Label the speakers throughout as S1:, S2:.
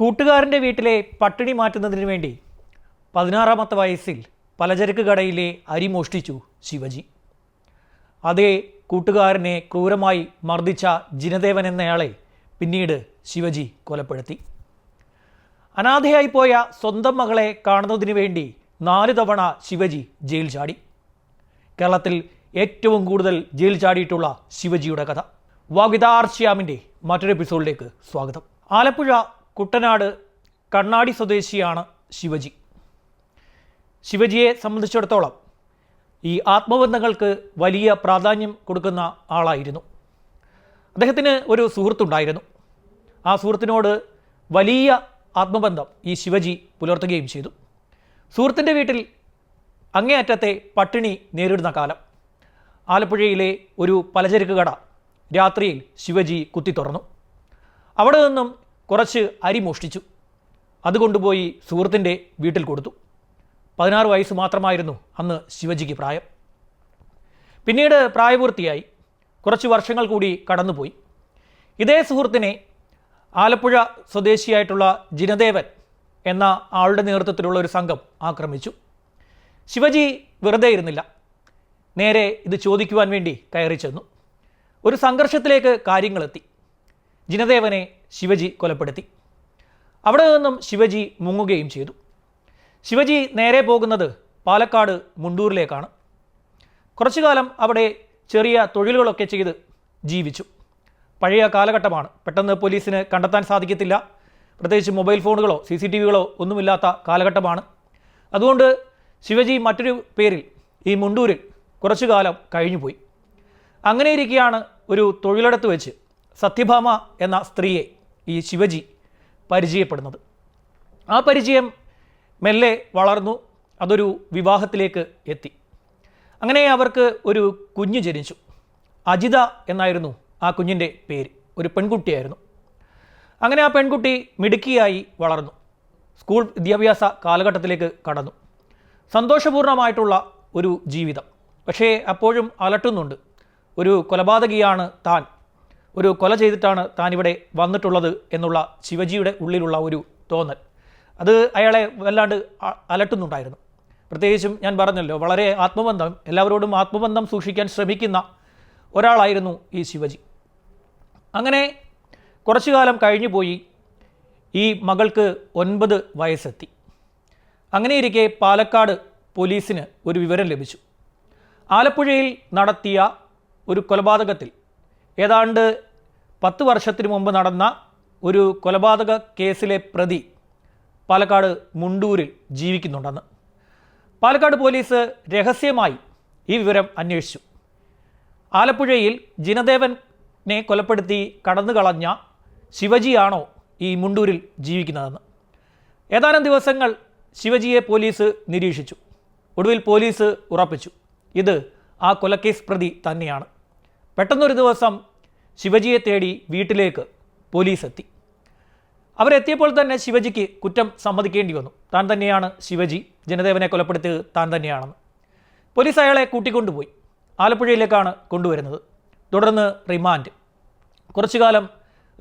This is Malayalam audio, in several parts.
S1: കൂട്ടുകാരന്റെ വീട്ടിലെ പട്ടിണി മാറ്റുന്നതിന് വേണ്ടി പതിനാറാമത്തെ വയസ്സിൽ പലചരക്ക് കടയിലെ അരി മോഷ്ടിച്ചു ശിവജി. അതേ കൂട്ടുകാരനെ ക്രൂരമായി മർദ്ദിച്ച ജിനദേവൻ എന്നയാളെ പിന്നീട് ശിവജി കൊലപ്പെടുത്തി. അനാഥയായി പോയ സ്വന്തം മകളെ കാണുന്നതിന് വേണ്ടി നാല് തവണ ശിവജി ജയിൽ ചാടി. കേരളത്തിൽ ഏറ്റവും കൂടുതൽ ജയിൽ ചാടിയിട്ടുള്ള ശിവജിയുടെ കഥ. വാഗിതാർ ശ്യാമിന്റെ മറ്റൊരു എപ്പിസോഡിലേക്ക് സ്വാഗതം. ആലപ്പുഴ കുട്ടനാട് കണ്ണാടി സ്വദേശിയാണ് ശിവജി. ശിവജിയെ സംബന്ധിച്ചിടത്തോളം ഈ ആത്മബന്ധങ്ങൾക്ക് വലിയ പ്രാധാന്യം കൊടുക്കുന്ന ആളായിരുന്നു. അദ്ദേഹത്തിന് ഒരു സുഹൃത്തുണ്ടായിരുന്നു. ആ സുഹൃത്തിനോട് വലിയ ആത്മബന്ധം ഈ ശിവജി പുലർത്തുകയും ചെയ്തു. സുഹൃത്തിന്റെ വീട്ടിൽ അങ്ങേയറ്റത്തെ പട്ടിണി നേരിടുന്ന കാലം. ആലപ്പുഴയിലെ ഒരു പലചരക്ക് കട രാത്രിയിൽ ശിവജി കുത്തി തുറന്നു. അവിടെ നിന്നും കുറച്ച് അരി മോഷ്ടിച്ചു. അത് കൊണ്ടുപോയി സുഹൃത്തിന്റെ വീട്ടിൽ കൊടുത്തു. പതിനാറ് വയസ്സ് മാത്രമായിരുന്നു അന്ന് ശിവജിക്ക് പ്രായം. പിന്നീട് പ്രായപൂർത്തിയായി. കുറച്ച് വർഷങ്ങൾ കൂടി കടന്നുപോയി. ഇതേ സുഹൃത്തിനെ ആലപ്പുഴ സ്വദേശിയായിട്ടുള്ള ജിനദേവൻ എന്ന ആളുടെ നേതൃത്വത്തിലുള്ള ഒരു സംഘം ആക്രമിച്ചു. ശിവജി വെറുതെ ഇരുന്നില്ല. നേരെ ഇത് ചോദിക്കുവാൻ വേണ്ടി കയറി ചെന്നു. ഒരു സംഘർഷത്തിലേക്ക് കാര്യങ്ങളെത്തി. ജിനദേവനെ ശിവജി കൊലപ്പെടുത്തി. അവിടെ നിന്നും ശിവജി മുങ്ങുകയും ചെയ്തു. ശിവജി നേരെ പോകുന്നത് പാലക്കാട് മുണ്ടൂരിലേക്കാണ്. കുറച്ചു കാലം അവിടെ ചെറിയ തൊഴിലുകളൊക്കെ ചെയ്ത് ജീവിച്ചു. പഴയ കാലഘട്ടമാണ്. പെട്ടെന്ന് പോലീസിന് കണ്ടെത്താൻ സാധിക്കത്തില്ല. പ്രത്യേകിച്ച് മൊബൈൽ ഫോണുകളോ സി സി ടി വികളോ ഒന്നുമില്ലാത്ത കാലഘട്ടമാണ്. അതുകൊണ്ട് ശിവജി മറ്റൊരു പേരിൽ ഈ മുണ്ടൂരിൽ കുറച്ചു കാലം കഴിഞ്ഞുപോയി. അങ്ങനെ ഇരിക്കുകയാണ് ഒരു തൊഴിലിടത്ത് വെച്ച് സത്യഭാമ എന്ന സ്ത്രീയെ ഈ ശിവജി പരിചയപ്പെടുന്നത്. ആ പരിചയം മെല്ലെ വളർന്നു അതൊരു വിവാഹത്തിലേക്ക് എത്തി. അങ്ങനെ അവർക്ക് ഒരു കുഞ്ഞ് ജനിച്ചു. അജിത എന്നായിരുന്നു ആ കുഞ്ഞിന്റെ പേര്. ഒരു പെൺകുട്ടിയായിരുന്നു. അങ്ങനെ ആ പെൺകുട്ടി മിടുക്കിയായി വളർന്നു. സ്കൂൾ വിദ്യാഭ്യാസ കാലഘട്ടത്തിലേക്ക് കടന്നു. സന്തോഷപൂർണമായിട്ടുള്ള ഒരു ജീവിതം. പക്ഷേ അപ്പോഴും അലട്ടുന്നുണ്ട്. ഒരു കൊലപാതകിയാണ് താൻ. ഒരു കൊല ചെയ്തിട്ടാണ് താനിവിടെ വന്നിട്ടുള്ളത് എന്നുള്ള ശിവജിയുടെ ഉള്ളിലുള്ള ഒരു തോന്നൽ. അത് അയാളെ വല്ലാണ്ട് അലട്ടുന്നുണ്ടായിരുന്നു. പ്രത്യേകിച്ചും ഞാൻ പറഞ്ഞല്ലോ വളരെ ആത്മബന്ധം എല്ലാവരോടും ആത്മബന്ധം സൂക്ഷിക്കാൻ ശ്രമിക്കുന്ന ഒരാളായിരുന്നു ഈ ശിവജി. അങ്ങനെ കുറച്ചു കാലം കഴിഞ്ഞു പോയി ഈ മകൾക്ക് ഒൻപത് വയസ്സെത്തി. അങ്ങനെയിരിക്കെ പാലക്കാട് പോലീസിന് ഒരു വിവരം ലഭിച്ചു. ആലപ്പുഴയിൽ നടത്തിയ ഒരു കൊലപാതകത്തിൽ ഏതാണ്ട് പത്ത് വർഷത്തിന് മുമ്പ് നടന്ന ഒരു കൊലപാതക കേസിലെ പ്രതി പാലക്കാട് മുണ്ടൂരിൽ ജീവിക്കുന്നുണ്ടെന്ന്. പാലക്കാട് പോലീസ് രഹസ്യമായി ഈ വിവരം അന്വേഷിച്ചു. ആലപ്പുഴയിൽ ജിനദേവനെ കൊലപ്പെടുത്തി കടന്നു കളഞ്ഞ ശിവജിയാണോ ഈ മുണ്ടൂരിൽ ജീവിക്കുന്നതെന്ന്. ഏതാനും ദിവസങ്ങൾ ശിവജിയെ പോലീസ് നിരീക്ഷിച്ചു. ഒടുവിൽ പോലീസ് ഉറപ്പിച്ചു. ഇത് ആ കൊലക്കേസ് പ്രതി തന്നെയാണ്. പെട്ടെന്നൊരു ദിവസം ശിവജിയെ തേടി വീട്ടിലേക്ക് പോലീസ് എത്തി അവരെത്തിയപ്പോൾ തന്നെ ശിവജിക്ക് കുറ്റം സമ്മതിക്കേണ്ടി വന്നു. താൻ തന്നെയാണ് ശിവജി. ജനദേവനെ കൊലപ്പെടുത്തിയത് താൻ തന്നെയാണെന്ന്. പോലീസ് അയാളെ കൂട്ടിക്കൊണ്ടുപോയി. ആലപ്പുഴയിലേക്കാണ് കൊണ്ടുവരുന്നത്. തുടർന്ന് റിമാൻഡ്. കുറച്ചു കാലം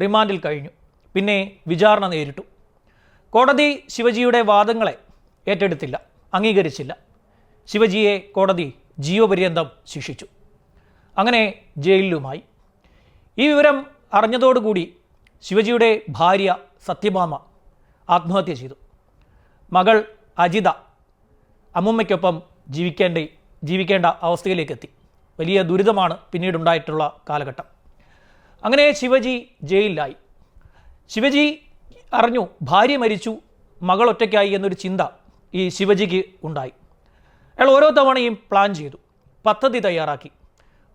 S1: റിമാൻഡിൽ കഴിഞ്ഞു. പിന്നെ വിചാരണ നേരിട്ടു. കോടതി ശിവജിയുടെ വാദങ്ങളെ ഏറ്റെടുത്തില്ല അംഗീകരിച്ചില്ല. ശിവജിയെ കോടതി ജീവപര്യന്തം ശിക്ഷിച്ചു. അങ്ങനെ ജയിലിലുമായി. ഈ വിവരം അറിഞ്ഞതോടുകൂടി ശിവജിയുടെ ഭാര്യ സത്യഭാമ ആത്മഹത്യ ചെയ്തു. മകൾ അജിത അമ്മുമ്മയ്ക്കൊപ്പം ജീവിക്കേണ്ട ജീവിക്കേണ്ട അവസ്ഥയിലേക്ക് എത്തി വലിയ ദുരിതമാണ് പിന്നീടുണ്ടായിട്ടുള്ള കാലഘട്ടം. അങ്ങനെ ശിവജി ജയിലിലായി. ശിവജി അറിഞ്ഞു ഭാര്യ മരിച്ചു മകൾ ഒറ്റയ്ക്കായി എന്നൊരു ചിന്ത ഈ ശിവജിക്ക് ഉണ്ടായി. അയാൾ ഓരോ തവണയും പ്ലാൻ ചെയ്തു പദ്ധതി തയ്യാറാക്കി.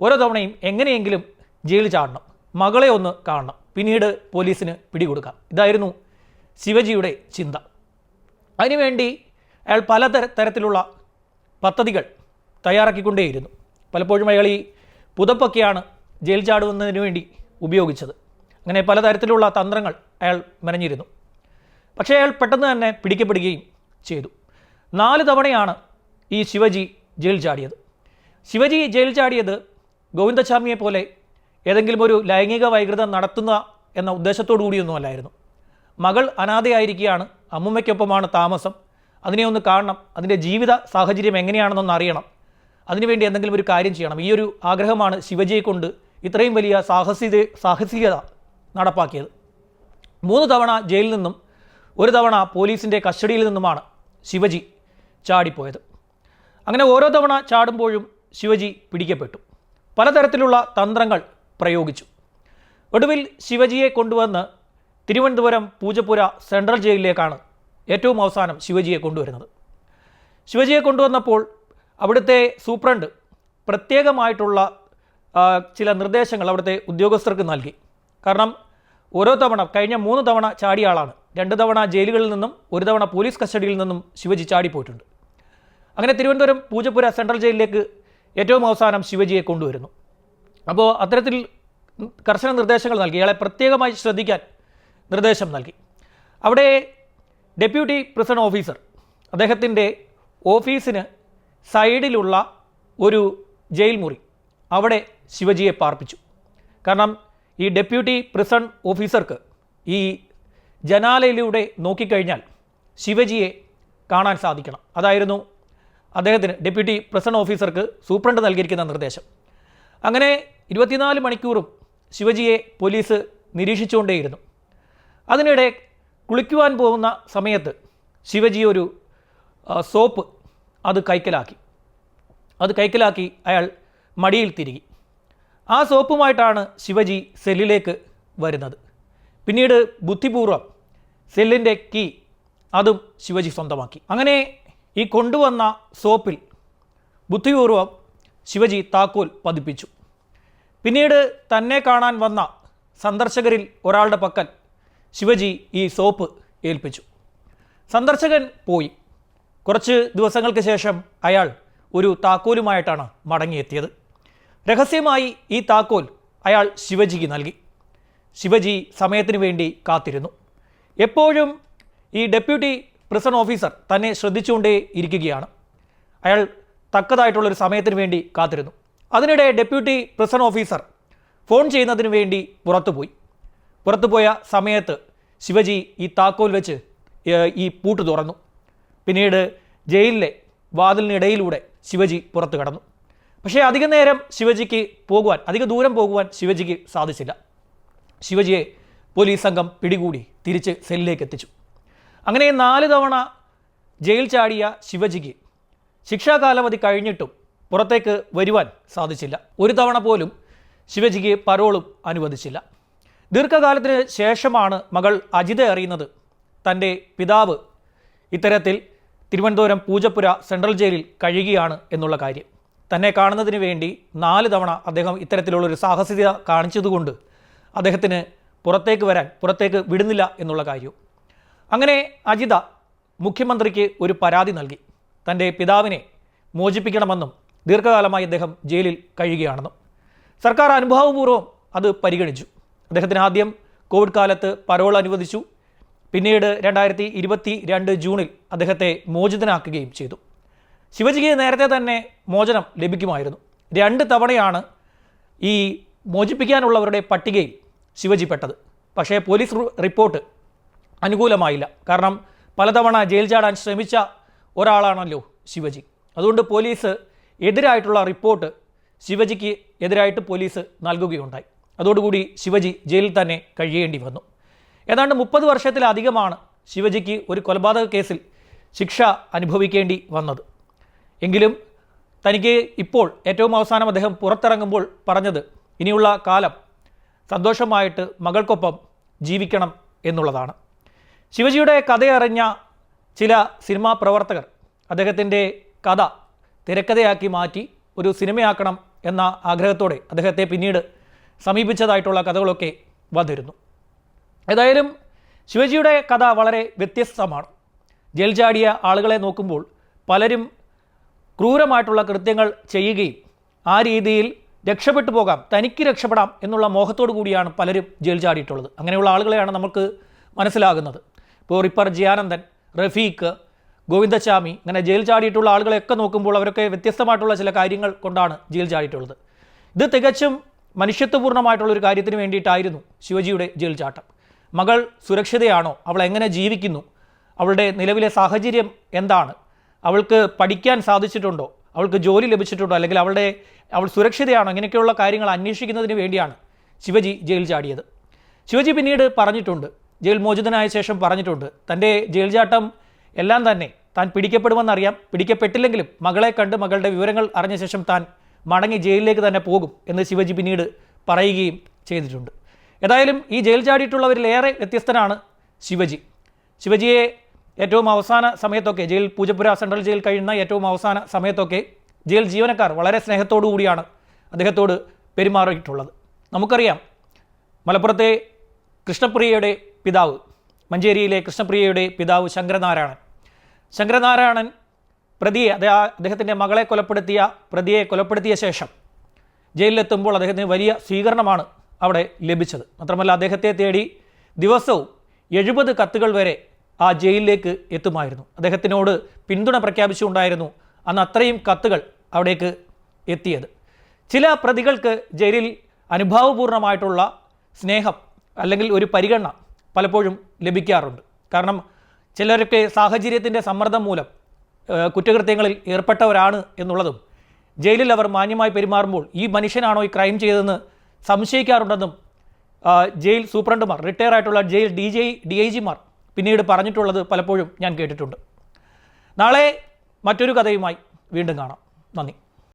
S1: ഓരോ തവണയും എങ്ങനെയെങ്കിലും ജയിലിൽ ചാടണം. മകളെ ഒന്ന് കാണണം. പിന്നീട് പോലീസിന് പിടികൊടുക്കാം. ഇതായിരുന്നു ശിവജിയുടെ ചിന്ത. അതിനുവേണ്ടി അയാൾ പല തര തരത്തിലുള്ള പദ്ധതികൾ തയ്യാറാക്കിക്കൊണ്ടേയിരുന്നു. പലപ്പോഴും അയാൾ ഈ പുതപ്പൊക്കെയാണ് ജയിൽ ചാടുന്നതിന് വേണ്ടി ഉപയോഗിച്ചത്. അങ്ങനെ പലതരത്തിലുള്ള തന്ത്രങ്ങൾ അയാൾ മെനഞ്ഞിരുന്നു. പക്ഷേ അയാൾ പെട്ടെന്ന് തന്നെ പിടിക്കപ്പെടുകയും ചെയ്തു. നാല് തവണയാണ് ഈ ശിവജി ജയിൽ ചാടിയത്. ശിവജി ജയിൽ ചാടിയത് ഗോവിന്ദസ്വാമിയെ പോലെ ഏതെങ്കിലും ഒരു ലൈംഗിക വൈകൃതം നടത്തുന്ന എന്ന ഉദ്ദേശത്തോടു കൂടിയൊന്നുമല്ലായിരുന്നു മകൾ അനാഥയായിരിക്കുകയാണ് അമ്മുമ്മയ്ക്കൊപ്പമാണ് താമസം. അതിനെ ഒന്ന് കാണണം അതിന്റെ ജീവിത സാഹചര്യം എങ്ങനെയാണെന്നൊന്ന് അറിയണം. അതിനുവേണ്ടി എന്തെങ്കിലും ഒരു കാര്യം ചെയ്യണം. ഈ ഒരു ആഗ്രഹമാണ് ശിവജിയെ കൊണ്ട് ഇത്രയും വലിയ സാഹസിക സാഹസികത നടപ്പാക്കിയത്. മൂന്ന് തവണ ജയിലിൽ നിന്നും ഒരു തവണ പോലീസിന്റെ കസ്റ്റഡിയിൽ നിന്നുമാണ് ശിവജി ചാടിപ്പോയത്. അങ്ങനെ ഓരോ തവണ ചാടുമ്പോഴും ശിവജി പിടിക്കപ്പെട്ടു. പലതരത്തിലുള്ള തന്ത്രങ്ങൾ പ്രയോഗിച്ചു. ഒടുവിൽ ശിവജിയെ കൊണ്ടുവന്ന് തിരുവനന്തപുരം പൂജപ്പുര സെൻട്രൽ ജയിലിലേക്കാണ് ഏറ്റവും അവസാനം ശിവജിയെ കൊണ്ടുവരുന്നത്. ശിവജിയെ കൊണ്ടുവന്നപ്പോൾ അവിടുത്തെ സൂപ്രണ്ട് പ്രത്യേകമായിട്ടുള്ള ചില നിർദ്ദേശങ്ങൾ അവിടുത്തെ ഉദ്യോഗസ്ഥർക്ക് നൽകി. കാരണം ഓരോ തവണ കഴിഞ്ഞ മൂന്ന് തവണ ചാടിയ ആളാണ്. രണ്ട് തവണ ജയിലുകളിൽ നിന്നും ഒരു തവണ പോലീസ് കസ്റ്റഡിയിൽ നിന്നും ശിവജി ചാടിപ്പോയിട്ടുണ്ട്. അങ്ങനെ തിരുവനന്തപുരം പൂജപ്പുര സെൻട്രൽ ജയിലിലേക്ക് ഏറ്റവും അവസാനം ശിവജിയെ കൊണ്ടുവരുന്നു. അപ്പോൾ അത്തരത്തിൽ കർശന നിർദ്ദേശങ്ങൾ നൽകി. ഇയാളെ പ്രത്യേകമായി ശ്രദ്ധിക്കാൻ നിർദ്ദേശം നൽകി. അവിടെ ഡെപ്യൂട്ടി പ്രിസൺ ഓഫീസർ അദ്ദേഹത്തിന്റെ ഓഫീസിന് സൈഡിലുള്ള ഒരു ജയിൽ മുറി അവിടെ ശിവജിയെ പാർപ്പിച്ചു. കാരണം ഈ ഡെപ്യൂട്ടി പ്രിസൺ ഓഫീസർക്ക് ഈ ജനാലയിലൂടെ നോക്കിക്കഴിഞ്ഞാൽ ശിവജിയെ കാണാൻ സാധിക്കണം. അതായിരുന്നു അദ്ദേഹത്തിന് ഡെപ്യൂട്ടി പ്രസിഡന്റ് ഓഫീസർക്ക് സൂപ്രണ്ട് നൽകിയിരിക്കുന്ന നിർദ്ദേശം. അങ്ങനെ ഇരുപത്തിനാല് മണിക്കൂറും ശിവജിയെ പോലീസ് നിരീക്ഷിച്ചുകൊണ്ടേയിരുന്നു. അതിനിടെ കുളിക്കുവാൻ പോകുന്ന സമയത്ത് ശിവജി ഒരു സോപ്പ് അത് കൈക്കലാക്കി. അത് കൈക്കലാക്കി അയാൾ മടിയിൽ തിരികി. ആ സോപ്പുമായിട്ടാണ് ശിവജി സെല്ലിലേക്ക് വരുന്നത്. പിന്നീട് ബുദ്ധിപൂർവം സെല്ലിന്റെ കീ അതും ശിവജി സ്വന്തമാക്കി. അങ്ങനെ ഈ കൊണ്ടുവന്ന സോപ്പിൽ ബുദ്ധിപൂർവം ശിവജി താക്കോൽ പതിപ്പിച്ചു. പിന്നീട് തന്നെ കാണാൻ വന്ന സന്ദർശകരിൽ ഒരാളുടെ പക്കൽ ശിവജി ഈ സോപ്പ് ഏൽപ്പിച്ചു. സന്ദർശകൻ പോയി. കുറച്ച് ദിവസങ്ങൾക്ക് ശേഷം അയാൾ ഒരു താക്കോലുമായിട്ടാണ് മടങ്ങിയെത്തിയത്. രഹസ്യമായി ഈ താക്കോൽ അയാൾ ശിവജിക്ക് നൽകി. ശിവജി സമയത്തിന് വേണ്ടി കാത്തിരുന്നു. എപ്പോഴും ഈ ഡെപ്യൂട്ടി പ്രിസൺ ഓഫീസർ തന്നെ ശ്രദ്ധിച്ചുകൊണ്ടേ ഇരിക്കുകയാണ്. അയാൾ തക്കതായിട്ടുള്ളൊരു സമയത്തിന് വേണ്ടി കാത്തിരുന്നു. അതിനിടെ ഡെപ്യൂട്ടി പ്രിസൺ ഓഫീസർ ഫോൺ ചെയ്യുന്നതിന് വേണ്ടി പുറത്തുപോയി. പുറത്തുപോയ സമയത്ത് ശിവജി ഈ താക്കോൽ വെച്ച് ഈ പൂട്ട് തുറന്നു. പിന്നീട് ജയിലിലെ വാതിലിനിടയിലൂടെ ശിവജി പുറത്തു കടന്നു. പക്ഷേ അധിക നേരം ശിവജിക്ക് പോകുവാൻ അധിക ദൂരം പോകുവാൻ ശിവജിക്ക് സാധിച്ചില്ല. ശിവജിയെ പോലീസ് സംഘം പിടികൂടി തിരിച്ച് സെല്ലിലേക്ക് എത്തിച്ചു. അങ്ങനെ നാല് തവണ ജയിൽ ചാടിയ ശിവജിക്ക് ശിക്ഷാകാലാവധി കഴിഞ്ഞിട്ടും പുറത്തേക്ക് വരുവാൻ സാധിച്ചില്ല. ഒരു തവണ പോലും ശിവജിക്ക് പരോളും അനുവദിച്ചില്ല. ദീർഘകാലത്തിന് ശേഷമാണ് മകൾ അജിത അറിയുന്നത് തന്റെ പിതാവ് ഇത്തരത്തിൽ തിരുവനന്തപുരം പൂജപ്പുര സെൻട്രൽ ജയിലിൽ കഴിയുകയാണ് എന്നുള്ള കാര്യം. തന്നെ കാണുന്നതിന് വേണ്ടി നാല് തവണ അദ്ദേഹം ഇത്തരത്തിലുള്ളൊരു സാഹസികത കാണിച്ചതുകൊണ്ട് അദ്ദേഹത്തിന് പുറത്തേക്ക് വരാൻ പുറത്തേക്ക് വിടുന്നില്ല എന്നുള്ള കാര്യവും അങ്ങനെ അജിത മുഖ്യമന്ത്രിക്ക് ഒരു പരാതി നൽകി. തന്റെ പിതാവിനെ മോചിപ്പിക്കണമെന്നും ദീർഘകാലമായി അദ്ദേഹം ജയിലിൽ കഴിയുകയാണെന്നും. സർക്കാർ അനുഭാവപൂർവം അത് പരിഗണിച്ചു. അദ്ദേഹത്തിന് ആദ്യം കോവിഡ് കാലത്ത് പരോൾ അനുവദിച്ചു. പിന്നീട് രണ്ടായിരത്തി ഇരുപത്തി രണ്ട് ജൂണിൽ അദ്ദേഹത്തെ മോചിതനാക്കുകയും ചെയ്തു. ശിവജിക്ക് നേരത്തെ തന്നെ മോചനം ലഭിക്കുമായിരുന്നു. രണ്ട് തവണയാണ് ഈ മോചിപ്പിക്കാനുള്ളവരുടെ പട്ടികയിൽ ശിവജി പെട്ടത്. പക്ഷേ പോലീസ് റിപ്പോർട്ട് അനുകൂലമായില്ല. കാരണം പലതവണ ജയിൽ ചാടാൻ ശ്രമിച്ച ഒരാളാണല്ലോ ശിവജി. അതുകൊണ്ട് പോലീസ് എതിരായിട്ടുള്ള റിപ്പോർട്ട് ശിവജിക്ക് എതിരായിട്ട് പോലീസ് നൽകുകയുണ്ടായി. അതോടുകൂടി ശിവജി ജയിലിൽ തന്നെ കഴിയേണ്ടി വന്നു. ഏതാണ്ട് മുപ്പത് വർഷത്തിലധികമാണ് ശിവജിക്ക് ഒരു കൊലപാതക കേസിൽ ശിക്ഷ അനുഭവിക്കേണ്ടി വന്നത്. എങ്കിലും തനിക്ക് ഇപ്പോൾ ഏറ്റവും അവസാനം അദ്ദേഹം പുറത്തിറങ്ങുമ്പോൾ പറഞ്ഞത് ഇനിയുള്ള കാലം സന്തോഷമായിട്ട് മകൾക്കൊപ്പം ജീവിക്കണം എന്നുള്ളതാണ്. ശിവജിയുടെ കഥയറിഞ്ഞ ചില സിനിമാ പ്രവർത്തകർ അദ്ദേഹത്തിന്റെ കഥ തിരക്കഥയാക്കി മാറ്റി ഒരു സിനിമയാക്കണം എന്ന ആഗ്രഹത്തോടെ അദ്ദേഹത്തെ പിന്നീട് സമീപിച്ചതായിട്ടുള്ള കഥകളൊക്കെ വന്നിരുന്നു. ഏതായാലും ശിവജിയുടെ കഥ വളരെ വ്യത്യസ്തമാണ്. ജയിൽ ചാടിയ ആളുകളെ നോക്കുമ്പോൾ പലരും ക്രൂരമായിട്ടുള്ള കൃത്യങ്ങൾ ചെയ്യുകയും ആ രീതിയിൽ രക്ഷപ്പെട്ടു പോകാം തനിക്ക് രക്ഷപ്പെടാം എന്നുള്ള മോഹത്തോടു കൂടിയാണ് പലരും ജയിൽ ചാടിയിട്ടുള്ളത്. അങ്ങനെയുള്ള ആളുകളെയാണ് നമുക്ക് മനസ്സിലാകുന്നത്. ഇപ്പോൾ റിപ്പർ ജിയാനന്ദൻ റഫീഖ് ഗോവിന്ദസ്വാമി ഇങ്ങനെ ജയിൽ ചാടിയിട്ടുള്ള ആളുകളെയൊക്കെ നോക്കുമ്പോൾ അവരൊക്കെ വ്യത്യസ്തമായിട്ടുള്ള ചില കാര്യങ്ങൾ കൊണ്ടാണ് ജയിൽ ചാടിയിട്ടുള്ളത്. ഇത് തികച്ചും മനുഷ്യത്വപൂർണമായിട്ടുള്ള ഒരു കാര്യത്തിന് വേണ്ടിയിട്ടായിരുന്നു ശിവജിയുടെ ജയിൽ ചാട്ടം. മകൾ സുരക്ഷിതയാണോ? അവൾ എങ്ങനെ ജീവിക്കുന്നു? അവളുടെ നിലവിലെ സാഹചര്യം എന്താണ്? അവൾക്ക് പഠിക്കാൻ സാധിച്ചിട്ടുണ്ടോ? അവൾക്ക് ജോലി ലഭിച്ചിട്ടുണ്ടോ? അല്ലെങ്കിൽ അവളുടെ അവൾ സുരക്ഷിതയാണോ? ഇങ്ങനെയൊക്കെയുള്ള കാര്യങ്ങൾ അന്വേഷിക്കുന്നതിന് വേണ്ടിയാണ് ശിവജി ജയിൽ ചാടിയത്. ശിവജി പിന്നീട് പറഞ്ഞിട്ടുണ്ട് ജയിൽ മോചിതനായ ശേഷം പറഞ്ഞിട്ടുണ്ട്. തന്റെ ജയിൽ ചാട്ടം എല്ലാം തന്നെ താൻ പിടിക്കപ്പെടുമെന്നറിയാം. പിടിക്കപ്പെട്ടില്ലെങ്കിലും മകളെ കണ്ട് മകളുടെ വിവരങ്ങൾ അറിഞ്ഞ ശേഷം താൻ മടങ്ങി ജയിലിലേക്ക് തന്നെ പോകും എന്ന് ശിവജി പിന്നീട് പറയുകയും ചെയ്തിട്ടുണ്ട്. ഏതായാലും ഈ ജയിൽ ചാടിയിട്ടുള്ളവരിലേറെ വ്യത്യസ്തനാണ് ശിവജി. ശിവജിയെ ഏറ്റവും അവസാന സമയത്തൊക്കെ ജയിൽ പൂജപ്പുര സെൻട്രൽ ജയിൽ കഴിയുന്ന ഏറ്റവും അവസാന സമയത്തൊക്കെ ജയിൽ ജീവനക്കാർ വളരെ സ്നേഹത്തോടു കൂടിയാണ് അദ്ദേഹത്തോട് പെരുമാറിയിട്ടുള്ളത്. നമുക്കറിയാം മലപ്പുറത്തെ കൃഷ്ണപ്രിയയുടെ പിതാവ്. മഞ്ചേരിയിലെ കൃഷ്ണപ്രിയയുടെ പിതാവ് ശങ്കരനാരായണൻ. ശങ്കരനാരായണൻ പ്രതിയെ അദ്ദേഹ അദ്ദേഹത്തിന്റെ മകളെ കൊലപ്പെടുത്തിയ പ്രതിയെ കൊലപ്പെടുത്തിയ ശേഷം ജയിലിലെത്തുമ്പോൾ അദ്ദേഹത്തിന് വലിയ സ്വീകരണമാണ് അവിടെ ലഭിച്ചത്. മാത്രമല്ല അദ്ദേഹത്തെ തേടി ദിവസവും എഴുപത് കത്തുകൾ വരെ ആ ജയിലിലേക്ക് എത്തുമായിരുന്നു. അദ്ദേഹത്തിനോട് പിന്തുണ പ്രഖ്യാപിച്ചുകൊണ്ടായിരുന്നു അന്ന് അത്രയും കത്തുകൾ അവിടേക്ക് എത്തിയത്. ചില പ്രതികൾക്ക് ജയിലിൽ അനുഭാവപൂർണമായിട്ടുള്ള സ്നേഹം അല്ലെങ്കിൽ ഒരു പരിഗണന പലപ്പോഴും ലഭിക്കാറുണ്ട്. കാരണം ചിലരൊക്കെ സാഹചര്യത്തിന്റെ സമ്മർദ്ദം മൂലം കുറ്റകൃത്യങ്ങളിൽ ഏർപ്പെട്ടവരാണ് എന്നുള്ളതും ജയിലിൽ അവർ മാന്യമായി പെരുമാറുമ്പോൾ ഈ മനുഷ്യനാണോ ഈ ക്രൈം ചെയ്തതെന്ന് സംശയിക്കാറുണ്ടെന്നും ജയിൽ സൂപ്രണ്ടുമാർ റിട്ടയർ ആയിട്ടുള്ള jail D J D I ജിമാർ പിന്നീട് പറഞ്ഞിട്ടുള്ളത് പലപ്പോഴും ഞാൻ കേട്ടിട്ടുണ്ട്. നാളെ മറ്റൊരു കഥയുമായി വീണ്ടും കാണാം. നന്ദി.